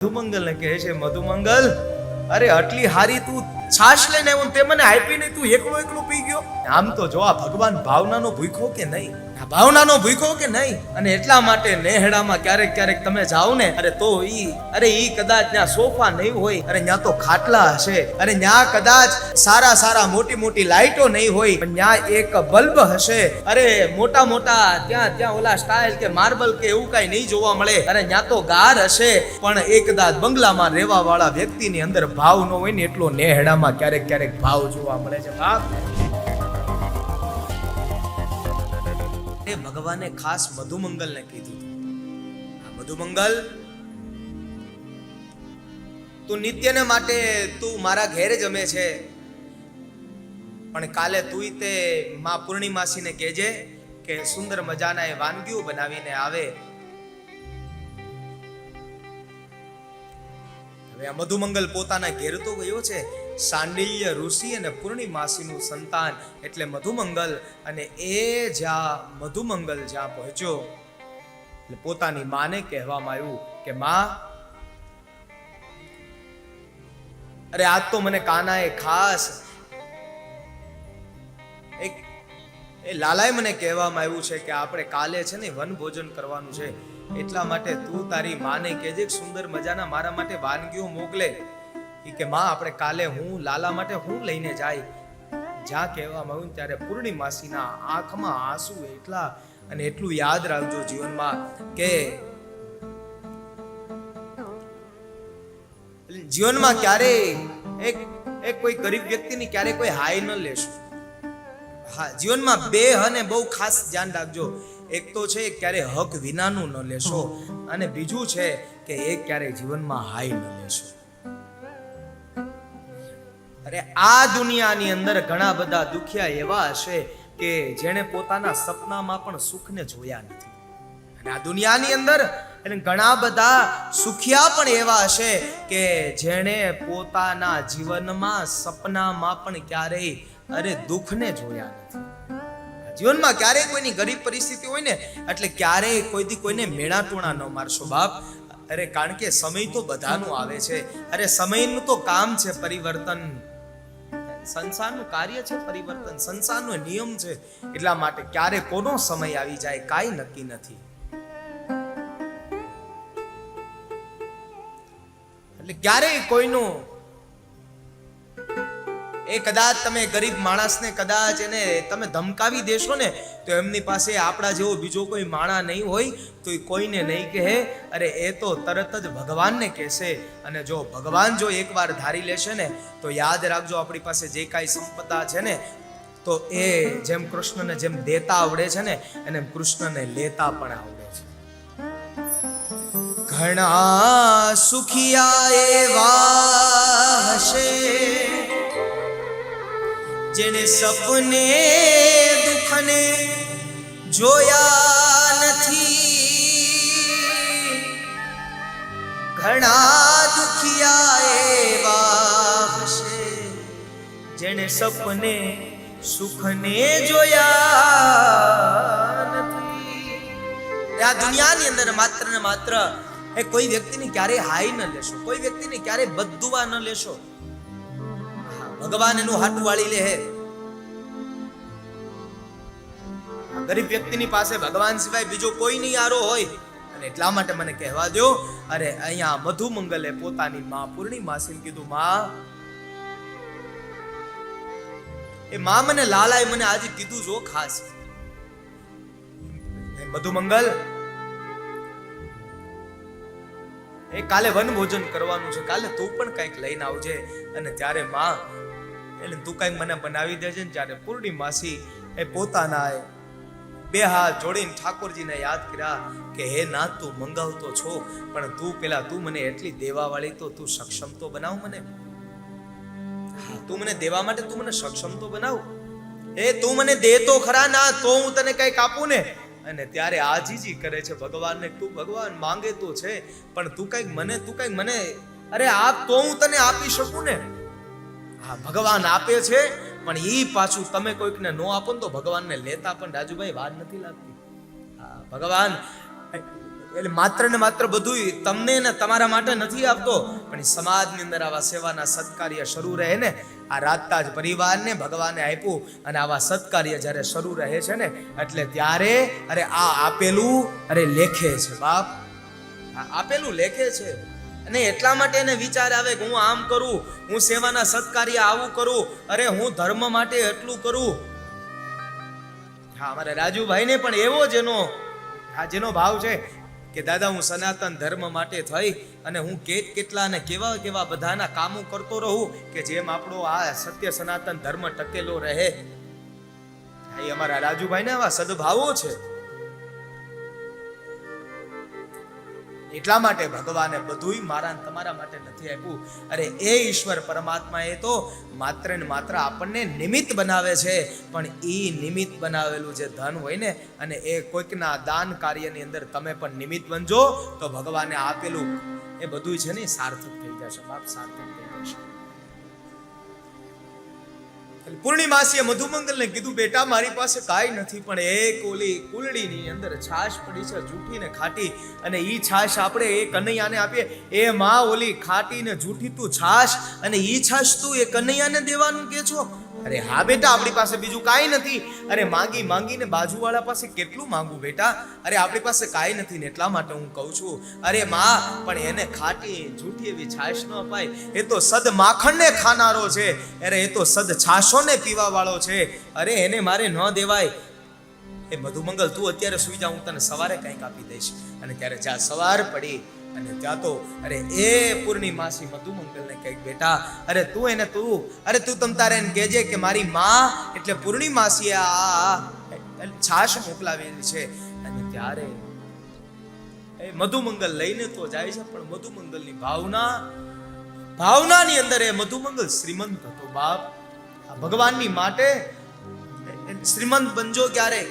મધુમંગલ ને કહે છે મધુમંગલ અરે આટલી હારી તું છાશ લઈને આવ્યો તે મને આપી નહીં તું એકલો એકલો પી ગયો. આમ તો જો આ ભગવાન ભાવનાનો ભૂખો કે નહીં? આ ભાવનાનો ભૂખો કે નહીં? અને એટલા માટે નેહડામાં ક્યારેક ક્યારેક તમે જાઓ ને અરે તો ઈ અરે ઈ કદાચ ત્યાં સોફા નહીં હોય અરે ત્યાં તો ખાટલા હશે અરે ત્યાં કદાચ સારા સારા મોટી મોટી લાઈટો નહીં હોય પણ ત્યાં એક બલ્બ હશે. અરે મોટા મોટા ત્યાં ત્યાં ઓલા સ્ટાઇલ કે માર્બલ કે એવું કઈ નહીં જોવા મળે અરે ત્યાં તો ગાર હશે પણ એક કદાચ બંગલામાં રહેવા વાળા વ્યક્તિની અંદર ભાવ ન હોય ને એટલો નેહડામાં ક્યારેક ક્યારેક ભાવ જોવા મળે છે. બાપ ભગવાને ખાસ મધુમંગલને કીધું આ મધુમંગલ, તું નિત્યને માટે તું મારા ઘેર જમે છે. પણ કાલે તુંય તે માં પૂર્ણિમાસીને કહેજે કે સુંદર મજાના એ વાનગીઓ બનાવીને આવે. હવે આ મધુમંગલ પોતાના ઘેર તો ગયો છે. સાંડિલ્ય ઋષિ અને પૂર્ણિમાસીનું સંતાન એટલે મધુમંગલ. અને એ જ્યાં મધુમંગલ જ્યાં પહોંચ્યો, એટલે પોતાની માને કહેવામાં આવ્યું કે, માં, અરે આજ તો મને કાનાએ ખાસ એક, એ લાલાએ મને કહેવામાં આવ્યું છે કે, આપણે કાલે છે ને વન ભોજન કરવાનું છે. એટલા માટે તું તારી માને કહેજે સુંદર મજાના મારા માટે વાનગીઓ મોકલે. કે, માં, આપણે કાલે હું લાલા માટે હું લઈને જાય. જ્યાં કહેવામાં આવ્યું ત્યારે પૂર્ણિમાસીના આંખમાં આંસુ એટલા અને એટલું યાદ રાખજો જીવનમાં કે જીવનમાં ક્યારેય એક એક કોઈ ગરીબ વ્યક્તિની ક્યારે કોઈ હાઈ ન લેશો. હા, જીવનમાં બે અને બહુ ખાસ ધ્યાન રાખજો. એક તો છે ક્યારે હક વિનાનું ન લેશો અને બીજું છે કે, એક ક્યારે જીવનમાં હાઈ ન લેશો. અરે, આ દુનિયાની અંદર ઘણા બધા દુખિયા એવા હશે કે જેણે પોતાના સપનામાં પણ સુખને જોયા નથી. અને આ દુનિયાની અંદર અને ઘણા બધા સુખિયા પણ એવા હશે કે જેણે પોતાના જીવનમાં સપનામાં પણ ક્યારેય, અરે, દુઃખને જોયા નથી. જીવનમાં ક્યારેય કોઈની ગરીબ પરિસ્થિતિ હોય ને, એટલે ક્યારેય કોઈથી કોઈને મેળા ટોણા ન મારશો બાપ. અરે, કારણ કે સમય તો બધાનું આવે છે. અરે, સમયનું તો કામ છે પરિવર્તન. સંસારનું કાર્ય છે, પરિવર્તન. સંસારનો નિયમ છે, એટલા માટે ક્યારે કોનો સમય આવી જાય, કાંઈ નક્કી નથી. એટલે ક્યારેય કોઈનો એ કદાચ તમે ગરીબ માણસને કદાચ એને તમે ધમકાવી દેશો ને, તો એમની પાસે આપણા જેવો બીજો કોઈ માણા નહીં હોય, તો એ કોઈને નહીં કહે. અરે, એ તો તરત જ ભગવાનને કહેશે. અને જો ભગવાન જો એકવાર ધારી લેશે ને, તો યાદ રાખજો આપણી પાસે જે કાંઈ સંપદા છે ને, તો એ જેમ કૃષ્ણને જેમ દેતા આવડે છે ને, એને કૃષ્ણને લેતા પણ આવડે છે. ઘણા સુખિયા એવા હશે. જેને સપને, દુઃખને જોયા નથી. ઘણા દુખિયા એવા હશે જેને સપને, સુખને જોયા નથી. આ દુનિયાની અંદર માત્ર ને માત્ર એ કોઈ વ્યક્તિને ક્યારેય હાઈ ન લેશો, કોઈ વ્યક્તિને ક્યારેય બદુવા ન લેશો. ભગવાન એનું હાટું વાળી લે ગરીબ વ્યક્તિની પાસે ભગવાન સિવાય બીજો કોઈ નહીં આરો હોય, અને એટલા માટે મને કહેવા દો અરે, અહીંયા મધુમંગલે પોતાની માં પૂર્ણિમાસીને કીધું, માં. એ માં મને લાલાએ મને આજે કીધું જો ખાસ. મધુમંગલ, એ કાલે વન ભોજન કરવાનું છે, કાલે તું પણ કંઈક લઈને આવજે, અને ત્યારે માં એટલે તું કંઈક મને બનાવી દેજે ને ત્યારે પૂર્ણિમાસી એ પોતાના બે હાથ જોડીને ઠાકોરજીને યાદ કર્યા કે, હે નાથ, તું મંગાવતો છો, પણ તું પેલા તું મને એટલી દેવાવાળી તો તું સક્ષમ તો બનાવ મને. તું મને દેવા માટે તું મને સક્ષમ તો બનાવ. એ, તું મને દે તો ખરા ના તો હું તને કંઈક આપું ને. અને ત્યારે આજીજી કરે છે, ભગવાનને તું ભગવાન માંગે તો છે, પણ તું કંઈક મને, તું કંઈક મને, અરે આપ તો હું તને આપી શકું ને. હા, ભગવાન આપે છે, પણ એ પાછું તમે કોઈકને નો આપો ને તો ભગવાનને લેતા પણ રાજુભાઈ વાર નથી લાગતી. હા, ભગવાન, એટલે માત્ર ને માત્ર બધું તમને ને તમારા માટે નથી આપતો, પણ સમાજની અંદર આવા સેવાના સત્કાર્ય શરૂ રહે ને, આ જ પરિવારને ભગવાને આપ્યું અને આવા સત્કાર્ય જ્યારે શરૂ રહે છે ને, એટલે ત્યારે અરે આ આપેલું અરે લેખે છે બાપ. આપેલું લેખે છે. અને એટલા માટે એને વિચાર આવે કે હું આમ કરું હું સેવાના સત્કાર્ય આવું કરું અરે હું ધર્મ માટે એટલું કરું. હા અમારા રાજુભાઈને પણ એવો જ એનો આ જેનો ભાવ છે કે દાદા હું સનાતન ધર્મ માટે થઈ અને હું કેટ કેટલા અને કેવા કેવા બધાના કામો કરતો રહું કે જેમ આપણો આ સત્ય સનાતન ધર્મ ટકેલો રહે. હા, એ અમારા રાજુભાઈને આવા સદભાવો છે. એટલા માટે ભગવાને બધુંય મારા તમારા માટે નથી આપ્યું. અરે એ ઈશ્વર પરમાત્મા એ તો માત્ર ને માત્ર આપણને નિમિત્ત બનાવે છે. પણ એ નિમિત્ત બનાવેલું જે ધન હોય ને, અને એ કોઈકના દાન કાર્યની અંદર તમે પણ નિમિત્ત બનજો, તો ભગવાને આપેલું એ બધું છે ને સાર્થક થઈ જશે. બાપ સાર્થક પૂર્ણિમાસીએ મધુમંગલને કીધું, બેટા, મારી પાસે કાંઈ નથી, પણ એક ઓલી કુલડીની અંદર છાશ પડી છે જૂઠી ને ખાટી, અને એ છાશ આપણે એ કનૈયાને આપીએ. એ માં ઓલી ખાટી ને જૂઠી તું છાશ, અને એ છાશ તું એ કનૈયાને દેવાનું કે છો? અરે હા બેટા, આપણી પાસે બીજું કાંઈ નથી. અરે માંગી માંગીને બાજુવાળા પાસે કેટલું માંગું બેટા? અરે આપણી પાસે કાંઈ નથી ને એટલા માટે હું કહું છું. અરે માં, પણ એને ખાટી જૂઠી એવી છાશ ન અપાય. એ તો સદ માખણને ખાનારો છે. અરે એ તો સદ છાશોને પીવા વાળો છે. અરે એને મારે ન દેવાય. એ મધુમંગલ, તું અત્યારે સુઈ જા, હું તને સવારે કંઈક આપી દઈશ. અને ત્યારે જ્યાં સવાર પડી. અને ત્યાં તો, અરે, એ પૂર્ણિમાસી મધુમંગલને કંઈક બેટા, અરે, તું એને તું, અરે, તું તમ તારે એને કહેજે કે મારી માં એટલે પૂર્ણિમાસીએ આ છાશ મોકલાવેલી છે. અને ત્યારે, એ મધુમંગલ લઈને તો જાય છે, પણ મધુમંગલની ભાવના, ભાવનાની અંદર એ મધુમંગલ શ્રીમંત હતો બાપ. ભગવાનની માટે શ્રીમંત બનજો ક્યારે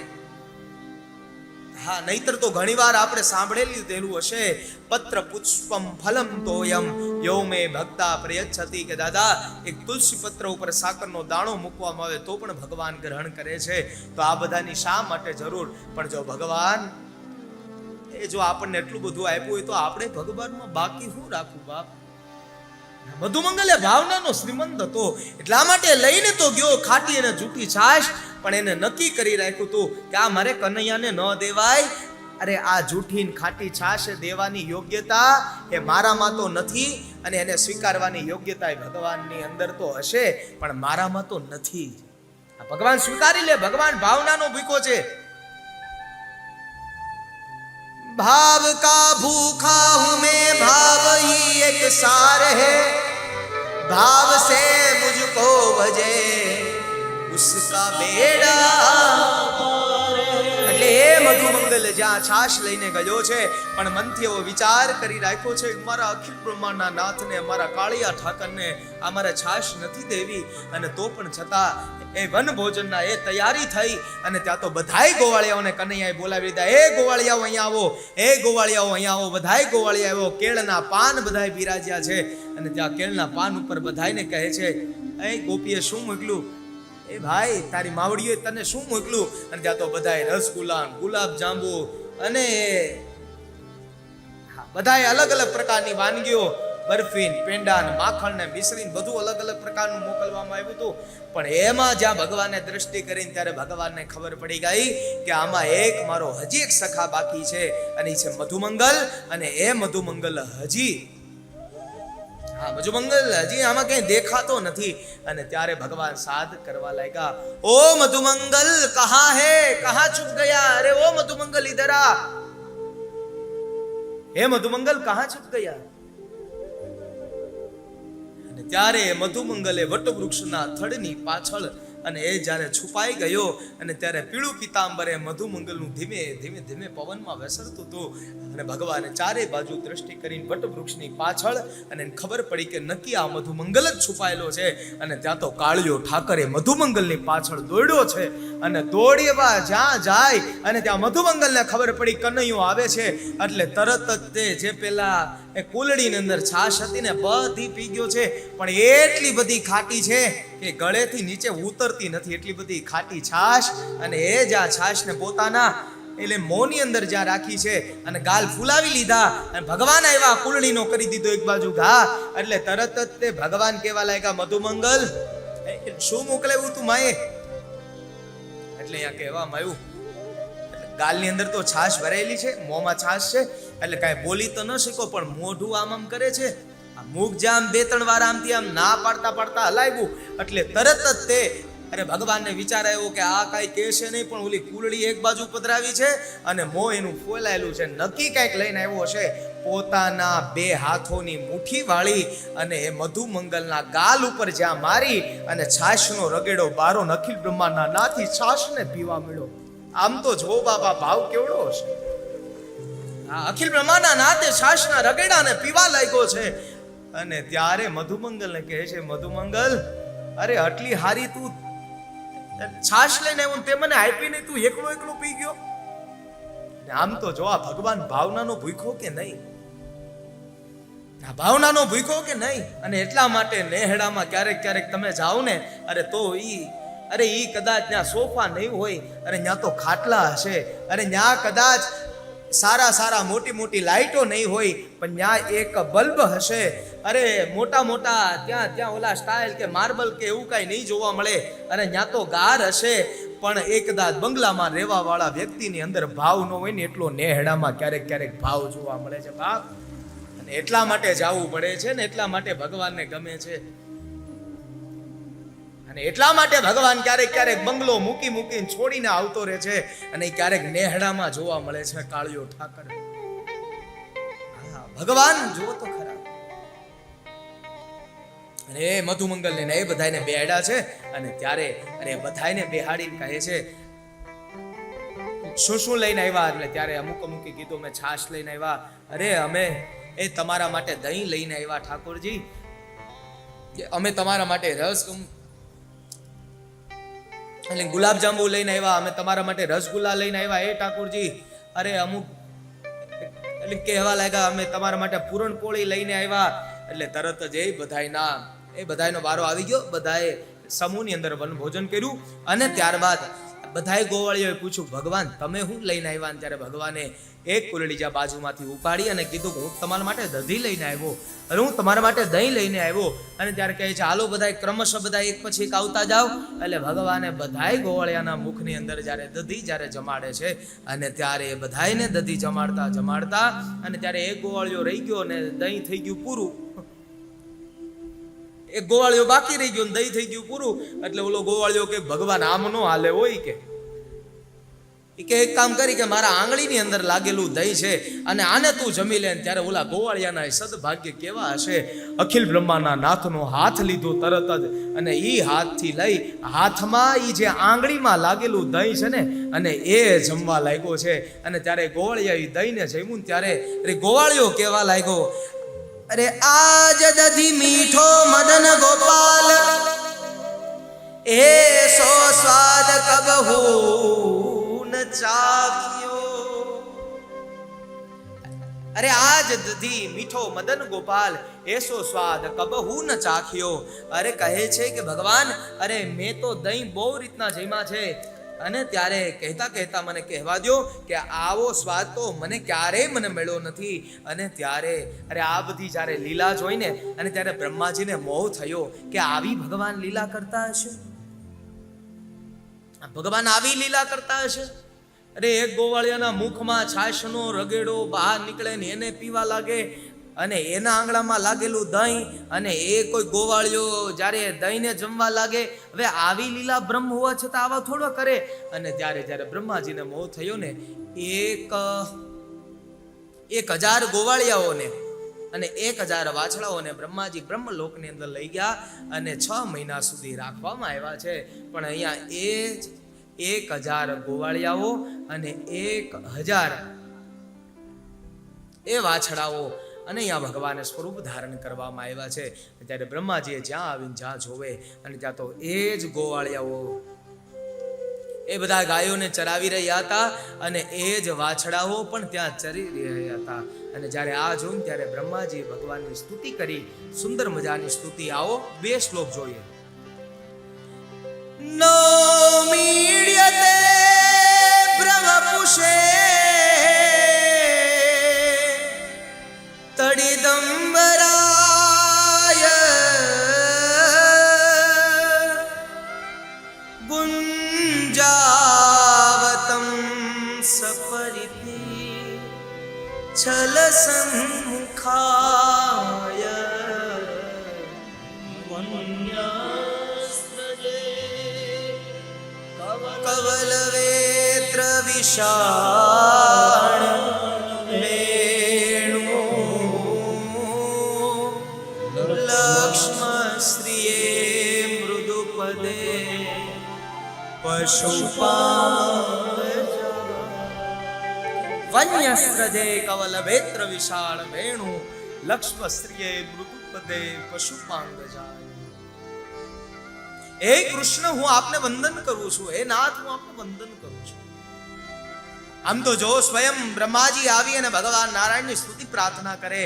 હા, નહીતર તો ઘણીવાર આપણે સાંભળેલું તેલું હશે, પત્ર પુષ્પમ ફલમ તોયમ. યો મે ભક્તા પ્રયચ્છતી કે, દાદા, એક તુલસી પત્ર ઉપર સાકરનો દાણો મૂકવામાં આવે તો પણ ભગવાન ગ્રહણ કરે છે. તો આ બધાની શા માટે જરૂર? પણ જો ભગવાન, એ જો આપણને એટલું બધું આપ્યું હોય તો આપણે ભગવાનમાં બાકી શું રાખવું, બાપ? મધુમંગલે ભાવનાનો શ્રીમંત હતો. એટલા માટે લઈને તો ગયો ખાટી અને જૂઠી છાશ, પણ એને નક્કી કરી રાખ્યું હતું કે આ મારે કનૈયાને ન દેવાય. અરે આ જૂઠી ખાટી છાશ દેવાની યોગ્યતા એ મારામાં તો નથી અને એને સ્વીકારવાની યોગ્યતા ભગવાનની અંદર તો હશે, પણ મારામાં તો નથી. ભગવાન સ્વીકારી લે, ભગવાન ભાવનાનો ભૂકો છે. भाव का भूखा हूं मैं भाव ही एक सार है भाव से मुझको भजे उसका बेड़ा એટલે એ મધુમંગલ જ્યાં છાશ લઈને ગયો છે પણ મનથી એવો વિચાર કરી રાખ્યો છે કે મારા અખિલ બ્રહ્માંડના નાથને મારા કાળિયા ઠાકરને આ મારે છાશ નથી દેવી અને તો પણ છતાં એ વન ભોજનના એ તૈયારી થઈ અને ત્યાં તો બધાય ગોવાળિયાઓને કનૈયાએ બોલાવી દીધા, એ ગોવાળિયાઓ અહીંયા આવો, એ ગોવાળિયાઓ અહીંયા આવો, બધાય ગોવાળિયા આવો કેળના પાન બધાય બિરાજ્યા છે. અને ત્યાં કેળના પાન ઉપર બધાયને કહે છે, એ ગોપીએ શું મોકલ્યું? એ ભાઈ, તારી માવડીએ તને શું મોકલ્યું? અને ત્યાં તો બધાય રસગુલ્લા ગુલાબ જાંબુ અને બધાય અલગ અલગ પ્રકારની વાનગીઓ બરફી પેંડા ને માખણ ને મિશ્રીને બધું અલગ અલગ પ્રકારનું મોકલવામાં આવ્યું હતું. પણ એમાં જ્યાં ભગવાને દ્રષ્ટિ કરીને ત્યારે ભગવાનને ખબર પડી ગઈ કે આમાં એક મારો હજી એક સખા બાકી છે, અને એ છે મધુમંગલ, અને એ મધુમંગલ હજી હા, મધુમંગલ હજી આમાં કઈ દેખાતો નથી. અને ત્યારે ભગવાન સાદ કરવા લાગ્યા, ઓ મધુમંગલ, કહા હે? કહા છુપ ગયા? અરે ઓ મધુમંગલ ઇધર હે મધુમંગલ, કહા છુપ ગયા? અને ત્યારે મધુમંગલે વટવૃક્ષના થડની પાછળ અને એ જ્યારે છુપાઈ ગયો અને ત્યારે પીળું પિતાંબરે મધુમંગલનું ધીમે ધીમે ધીમે પવનમાં વેસરતું હતું અને ભગવાને ચારે બાજુ દ્રષ્ટિ કરીને વટવૃક્ષની પાછળ અને ખબર પડી કે નક્કી આ મધુમંગલ જ છુપાયેલો છે અને ત્યાં તો કાળિયો ઠાકરે મધુમંગલની પાછળ દોડ્યો છે અને દોડ્યા જ્યાં જાય અને ત્યાં મધુમંગલને ખબર પડી કનૈયો આવે છે એટલે તરત જ તે જે પેલા એ કુલડીની અંદર છાશ હતી ને બધી પી ગયો છે. પણ એટલી બધી ખાટી છે કે ગળેથી નીચે ઉતરતી નથી. એટલી બધી ખાટી છાશ અને એ જ આ છાશને પોતાના એટલે મોની અંદર જ્યાં રાખી છે અને ગાલ ફૂલાવી લીધા અને ભગવાન આવ્યા, કુલડીનો કરી દીધો એક બાજુ ઘા. એટલે તરત જ તે ભગવાન કેવા લાગ્યા, મધુમંગલ શું મોકલાવ્યું તું માએ? એટલે અહીંયા કહેવામાં આવ્યું ગાલની અંદર તો છાશ ભરાયેલી છે, મોંમાં છાશ છે, એટલે કાંઈ બોલી તો ન શીખો, પણ મોઢું આમ આમ કરે છે. મુખ જામ બે ત્રણ વાર આમથી આમ ના પાડતા પાડતા હલાવ્યું એટલે તરત જ તે, અરે ભગવાનને વિચાર આવ્યો કે આ કાંઈ કહેશે નહીં, પણ ઓલી કુલડી એક બાજુ પધરાવી છે, અને મોં એનું ફોલાયેલું છે. નક્કી કાંઈક લઈને આવ્યો હશે, પોતાના બે હાથોની મુઠ્ઠી વાળી, અને એ મધુમંગલના ગાલ ઉપર જ્યાં મારી, અને છાશનો રગેડો બારો નખીલ બ્રહ્માના નાથી છાશને પીવા મળ્યો. આમ તો જો બાબા ભાવ કેવડો હશે? આ અખિલ બ્રહ્માના નાતે છાશના રગેડાને પીવા લાગ્યો છે. અને ત્યારે મધુમંગલને કહે છે, મધુમંગલ, અરે આટલી હારી તું, છાશ લઈને આવ્યો તે મને આપી નહીં, તું એકલો એકલો પી ગયો? આમ તો જો આ ભગવાન ભાવનાનો ભૂખો કે નહીં? આ ભાવનાનો ભૂખો કે નહીં? અને એટલા માટે નેહડામાં ક્યારેક ક્યારેક તમે જાઓ ને, અરે તો ઈ અરે ઈ કદાચ ત્યાં સોફા નહીં હોય, અરે ત્યાં તો ખાટલા હશે. અરે ત્યાં કદાચ સારા સારા મોટી મોટી લાઇટો નહીં હોય, પણ ત્યાં એક બલ્બ હશે. અરે મોટા મોટા ત્યાં ત્યાં ઓલા સ્ટાઇલ કે માર્બલ કે એવું કાંઈ નહીં જોવા મળે. અને ત્યાં તો ગાર હશે, પણ એ કદાચ બંગલામાં રહેવાવાળા વ્યક્તિની અંદર ભાવ ન હોય ને એટલો નેહડામાં ક્યારેક ક્યારેક ભાવ જોવા મળે છે બાપ. અને એટલા માટે જાવું પડે છે ને એટલા માટે ભગવાનને ગમે છે. અને એટલા માટે ભગવાન ક્યારેક ક્યારેક બંગલો મૂકી મૂકીને છોડીને આવતો રહે છે અને ક્યારેક નેહડામાં જોવા મળે છે કાળિયો ઠાકર. ભગવાન જુઓ તો ખરા. અને એ મધુમંગલ ને એ બધાને બેહાડ્યા છે અને ત્યારે અરે બધાને બેહાડીને કહે છે શું શું લઈને આવ્યા. એટલે ત્યારે અમુક અમુક કીધું મેં છાશ લઈને આવ્યા. અરે, અમે એ તમારા માટે દહીં લઈને આવ્યા ઠાકોરજી. અમે તમારા માટે રસ એટલે ગુલાબજાંબુ લઈને આવ્યા. અમે તમારા માટે રસગુલ્લા લઈને આવ્યા. એ ઠાકોરજી, અરે અમુક એટલે કહેવા લાગ્યા, અમે તમારા માટે પૂરણપોળી લઈને આવ્યા. એટલે તરત જ એ બધાયના, એ બધાયનો વારો આવી ગયો. બધાએ સમૂહની અંદર વનભોજન કર્યું. અને ત્યારબાદ બધાએ ગોવાળીઓએ પૂછ્યું, ભગવાન, તમે શું લઈને આવ્યા? ત્યારે ભગવાને એક કુલડીજા બાજુમાંથી ઉપાડી અને કીધું હું તમારા માટે દધી લઈને આવ્યો અને હું તમારા માટે દહીં લઈને આવ્યો. અને ત્યારે કહે છે, હાલો બધા ક્રમશઃ બધા એક પછી એક આવતા જાઓ. એટલે ભગવાને બધાય ગોવાળિયાના મુખની અંદર જ્યારે દધી જ્યારે જમાડે છે અને ત્યારે એ બધાયને દધી જમાડતા જમાડતા અને ત્યારે એક ગોવાળિયો રહી ગયો અને દહીં થઈ ગયું પૂરું. એક ગોવાળિયો બાકી રહી ગયો ને દહીં થઈ ગયું પૂરું. એટલે ઓલો ગોવાળિયો કે, ભગવાન, આમ નો હાલે હોય કે. કે, એક કામ કરી કે મારા આંગળીની અંદર લાગેલું દહીં છે અને આને તું જમી લે ત્યારે ઓલા ગોવાળિયાના સદભાગ્ય કેવા હશે? અખિલ બ્રહ્માના નાથનો હાથ લીધો તરત જ અને એ હાથથી લઈ હાથમાં એ જે આંગળીમાં લાગેલું દહીં છે ને, અને એ જમવા લાગ્યો છે. અને ત્યારે ગોવાળિયા એ દહીંને જમ્યું ત્યારે ગોવાળિયો કેવા લાગ્યો? અરે આજ દધી મીઠો મદન ગોપાલ. એ સો સ્વાદ કબહુ ચાખ્યો. અરે આજ દધી મીઠો મદન ગોપાલ એસો સ્વાદ કબહુ ન ચાખ્યો. અરે કહે છે કે ભગવાન, અરે મેં તો દહીં બહુ રીતના જમ્યા છે. અને ત્યારે કહેતા કહેતા મને કહેવા દો કે આવો સ્વાદ તો મને ક્યારેય મને મળ્યો નથી. અને ત્યારે, અરે આ બધી જ્યારે લીલા જોઈને, અને ત્યારે બ્રહ્માજીને મોહ થયો કે આવી ભગવાન લીલા કરતા હશે? ભગવાન આવી લીલા કરતા હશે? અરે એક ગોવાળિયાના મુખમાં છાશનો રગેડો બહાર નીકળે ને એને પીવા લાગે. અને એના આંગળામાં લાગેલું દહીં અને એ કોઈ ગોવાળિયો જ્યારે દહીંને જમવા લાગે, હવે આવી લીલા બ્રહ્મ હોવા છતાં આવા થોડો કરે. અને ત્યારે જ્યારે બ્રહ્માજીને મોહ થયો ને, એક એક હજાર ગોવાળિયાઓને અને એક હજાર વાછડાઓને બ્રહ્માજી બ્રહ્મલોકની અંદર લઈ ગયા અને છ મહિના સુધી રાખવામાં આવ્યા છે. પણ અહીંયા એ જ એક હજાર ગોવાળિયાઓ અને એક હજાર એ વાછડાઓ અને અહીંયા ભગવાને સ્વરૂપ ધારણ કરવામાં આવ્યા છે. ત્યારે બ્રહ્માજીએ જ્યાં આવીને જ્યાં જોવે અને ત્યાં તો એ જ ગોવાળિયાઓ એ બધા ગાયોને ચરાવી રહ્યા હતા અને એ જ વાછડાઓ પણ ત્યાં ચરી રહ્યા હતા. અને જ્યારે આ જોયું ત્યારે બ્રહ્માજી ભગવાનની સ્તુતિ કરી. સુંદર મજાની સ્તુતિ. આવો બે શ્લોક જોઈએ. નો સખાય કવલવેત્ર વિશાળ વેણુ લક્ષ્મણ શ્રીએ મૃદુપદે પશુપા વન્યસ્ત્રજે કવલ ભેત્ર વિશાળ વેણુ લક્ષ્મણ શ્રીએ મૃદુ પદે પશુપાંગ જાય હે કૃષ્ણ, હું આપને વંદન કરું છું. હે નાથ, હું આપને વંદન કરું છું. આમ તો જો સ્વયં બ્રહ્માજી આવી અને ભગવાન નારાયણની સ્તુતિ પ્રાર્થના કરે,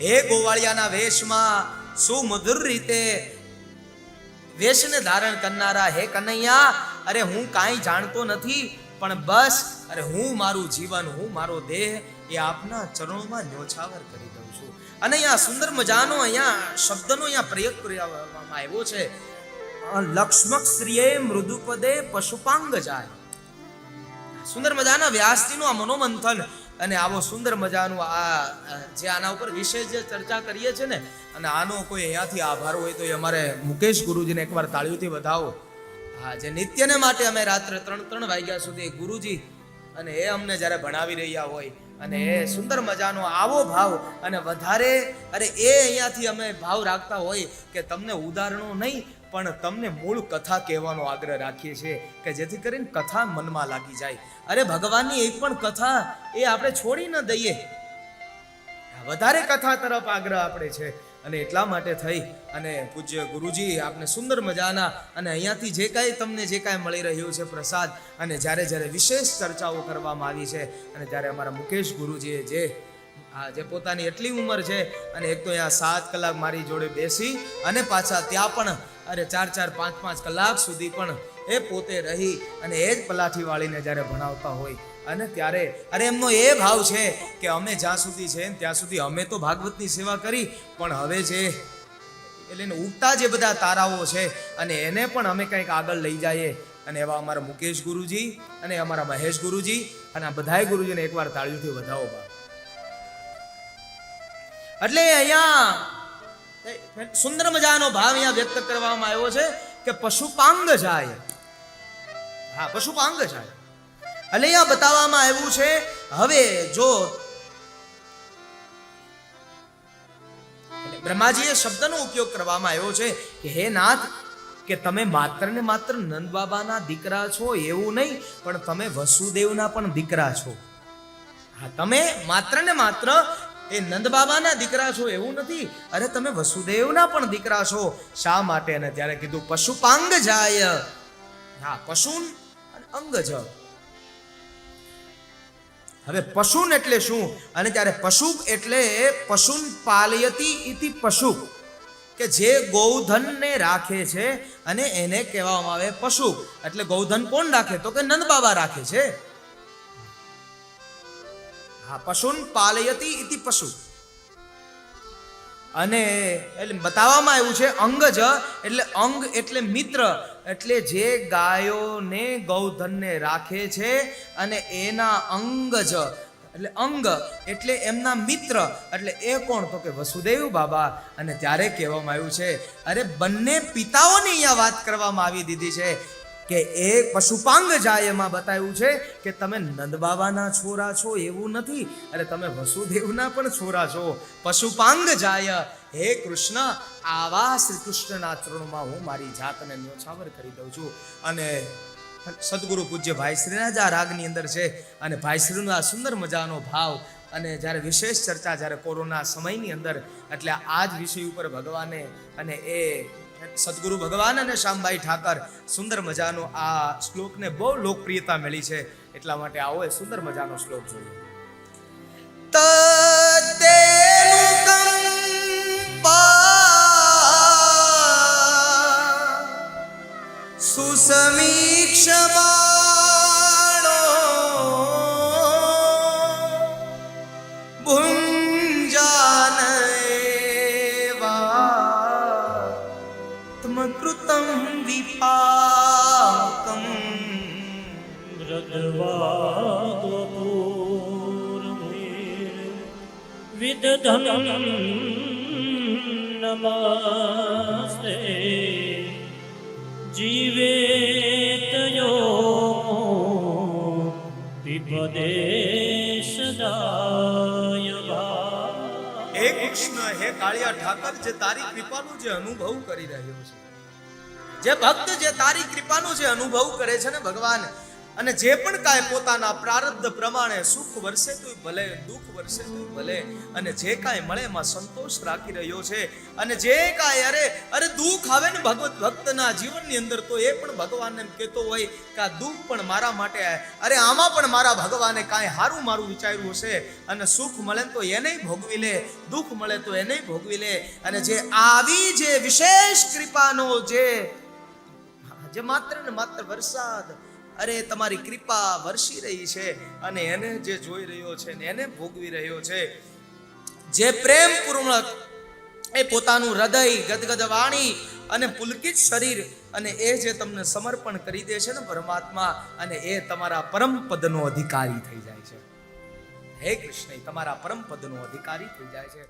હે ગોવાળિયાના વેશમાં સુમધુર રીતે વેશને ધારણ કરનારા, હે કનૈયા, અરે હું કાંઈ જાણતો નથી, પણ બસ અરે હું મારું જીવન, હું મારો દેહ એ આપના ચરણોમાં ન્યોછાવર કરી દઉં છું. અને અહીંયા સુંદર મજાનો અહીંયા શબ્દનો અહીંયા પ્રયોગ કરવામાં આવ્યો છે. લક્ષ્મક શ્રીએ મૃદુપદે પશુપાંગ જાય. સુંદર મજાના વ્યાસજીનું આ મનોમંથન અને આવો સુંદર મજાનું આ જે આના ઉપર વિશેષ જે ચર્ચા કરીએ છીએ ને, અને આનો કોઈ અહીંયાથી આભાર હોય તો એ અમારે મુકેશ ગુરુજીને એકવાર તાળીઓથી વધાવો. હા, જે નિત્યને માટે અમે રાત્રે ત્રણ ત્રણ વાગ્યા સુધી ગુરુજી અને એ અમને જ્યારે ભણાવી રહ્યા હોય અને એ સુંદર મજાનો આવો ભાવ અને વધારે, અરે એ અહીંયાથી અમે ભાવ રાખતા હોય કે તમને ઉદાહરણો નહીં, પણ તમને મૂળ કથા કહેવાનો આગ્રહ રાખીએ છીએ કે જેથી કરીને કથા મનમાં લાગી જાય. અરે ભગવાનની એક પણ કથા એ આપણે છોડી ન દઈએ. વધારે કથા તરફ આગ્રહ આપણે છે. અને એટલા માટે થઈ અને પૂજ્ય ગુરુજી આપને સુંદર મજાના અને અહીંયાથી જે કાંઈ તમને જે કાંઈ મળી રહ્યું છે પ્રસાદ અને જ્યારે જ્યારે વિશેષ ચર્ચાઓ કરવામાં આવી છે અને ત્યારે અમારા મુકેશ ગુરુજીએ જે હા જે પોતાની એટલી ઉંમર છે અને એક તો અહીંયા સાત કલાક મારી જોડે બેસી અને પાછા ત્યાં પણ, અરે ચાર ચાર પાંચ પાંચ કલાક સુધી પણ એ પોતે રહી અને એ જ પલાઠી વાળીને જ્યારે ભણાવતા હોય અને ત્યારે, અરે એમનો એ ભાવ છે કે અમે જ્યાં સુધી છે ત્યાં સુધી અમે તો ભાગવતની સેવા કરી, પણ હવે જે, એટલે ઉગતા જે બધા તારાઓ છે, અને એને પણ અમે કંઈક આગળ લઈ જઈએ. અને એવા અમારા મુકેશ ગુરુજી, અને અમારા મહેશ ગુરુજી, અને આ બધાય ગુરુજીને એકવાર તાળીઓથી વધાવો એટલે અહીંયા સુંદર મજાનો ભાવ અહીંયા વ્યક્ત કરવામાં આવ્યો છે કે પશુપાંગ જાય. હા, પશુપાંગ જાય. એટલે અહીંયા બતાવવામાં આવ્યું છે, હવે જો બ્રહ્માજીએ શબ્દનો ઉપયોગ કરવામાં આવ્યો છે કે, હે નાથ, કે તમે માત્ર ને માત્ર નંદ બાબાના દીકરા છો એવું નહીં, પણ તમે વસુદેવના પણ દીકરા છો. હા, તમે માત્ર ને માત્ર એ નંદ બાબાના દીકરા છો એવું નથી, અરે તમે વસુદેવના પણ દીકરા છો. શા માટે? અને ત્યારે કીધું, પશુપાંગ જાય. હા પશુ અને અંગજ. હવે પશુન એટલે શું? અને ત્યારે પશુ એટલે પશુન પાલયતી ઇતિ પશુ કે જે ગૌધનને રાખે છે અને એને કહેવામાં આવે પશુ એટલે ગૌધન કોણ રાખે? તો કે નંદ બાબા રાખે છે. હા, પશુન પાલયતી ઇતિ પશુ અને એટલે બતાવવામાં આવ્યું છે અંગજ, એટલે અંગ એટલે મિત્ર, એટલે જે ગાયોને ગૌધનને રાખે છે અને એના અંગજ, એટલે અંગ એટલે એમના મિત્ર, એટલે એ કોણ? તો કે વસુદેવ બાબા. અને ત્યારે કહેવામાં આવ્યું છે, અરે બંને પિતાઓની અહીંયા વાત કરવામાં આવી દીધી છે. કે એ પશુપાંગ જાય એમાં બતાવ્યું છે કે તમે નંદ બાબાના છોરા છો એવું નથી. અરે તમે વસુદેવના પણ છોરા છો. પશુપાંગ જાય. હે કૃષ્ણ, આવા શ્રી કૃષ્ણના ચરણોમાં હું મારી જાતને ન્યોછાવર કરી દઉં છું. અને સદગુરુ પૂજ્ય ભાઈશ્રીના જ આ રાગની અંદર છે. અને ભાઈ શ્રીનો આ સુંદર મજાનો ભાવ અને જ્યારે વિશેષ ચર્ચા જ્યારે કોરોના સમયની અંદર, એટલે આ જ વિષય ઉપર ભગવાને અને એ સદગુરુ ભગવાન અને શ્યામભાઈ ઠાકર સુંદર મજાનો આ શ્લોકને બહુ લોકપ્રિયતા મળી છે. એટલા માટે આવો એ સુંદર મજાનો શ્લોક જોઈએ. विदधं नमस्ते जीवेतयो વિપદેશદાય હે કૃષ્ણ હે કાળિયા ઠાકર જે તારી કૃપાનું જે અનુભવ કરી રહ્યો છે જે ભક્ત જે તારી કૃપાનું જે અનુભવ કરે છે ને ભગવાન અને જે પણ કાંઈ પોતાના પ્રારબ્ધ પ્રમાણે સુખ વરસે તોય ભલે, દુઃખ વરસે તોય ભલે, અને જે કાંઈ મળે એમાં સંતોષ રાખી રહ્યો છે. અને જે કાંઈ, અરે અરે દુઃખ આવે ને ભગવત ભક્તના જીવનની અંદર, તો એ પણ ભગવાનને કહેતો હોય કે આ દુઃખ પણ મારા માટે અરે, આમાં પણ મારા ભગવાને કાંઈ સારું મારું વિચાર્યું હશે. અને સુખ મળે તો એને ભોગવી લે, દુઃખ મળે તો એને ભોગવી લે. અને જે આવી જે વિશેષ કૃપાનો જે જે માત્ર ને માત્ર વરસાદ અરે, તમારી કૃપા વરસી રહી છે અને એને જે જોઈ રહ્યો છે ને એને ભોગવી રહ્યો છે. જે પ્રેમ પૂર્ણ એ પોતાનું હૃદય ગદગદ વાણી અને પુલકિત શરીર અને એ જે તમને સમર્પણ કરી દે છે ને પરમાત્મા, અને એ તમારા પરમ પદનો અધિકારી થઈ જાય છે. હે કૃષ્ણ તમારા પરમ પદનો અધિકારી થઈ જાય છે.